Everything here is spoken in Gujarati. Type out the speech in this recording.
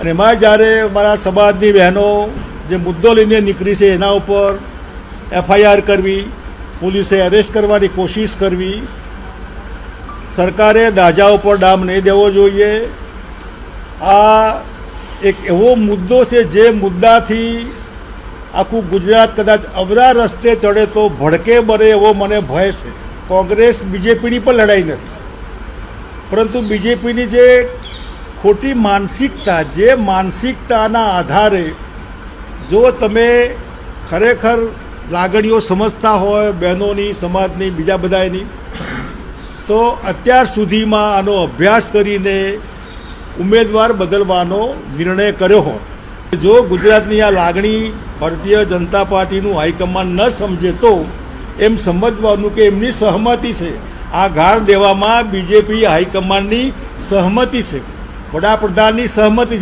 અને એમાં જ્યારે મારા સમાજની બહેનો જે મુદ્દો લઈને નીકળી છે, એના ઉપર એફઆઈઆર કરવી, પોલીસે એરેસ્ટ કરવાની કોશિશ કરવી, સરકારે દાજા ઉપર ડામ નહીં દેવો જોઈએ. આ એક એવો મુદ્દો છે જે મુદ્દાથી આખું ગુજરાત કદાચ અવરા રસ્તે ચડે તો ભડકે બરે એવો મને ભય છે. કોંગ્રેસ, બીજેપીની પણ લડાઈ નથી. પરંતુ બીજેપીની જે ખોટી માનસિકતા, જે માનસિકતાના આધારે જો તમે ખરેખર લાગણીઓ સમજતા હોય, બહેનોની, સમાજની, બીજા બધાની તો અત્યાર સુધીમાં આનો અભ્યાસ કરીને ઉમેદવાર બદલવાનો નિર્ણય કર્યો હોત. જો ગુજરાતની આ લાગણી ભારતીય જનતા પાર્ટીનું હાઈકમાન્ડ ન સમજે તો એમ સમજવાનું કે એમની સહમતિ છે. આ ઘાર દેવામાં બીજેપી હાઈકમાન્ડની સહમતિ છે. વડાપ્રધાનની સહમતી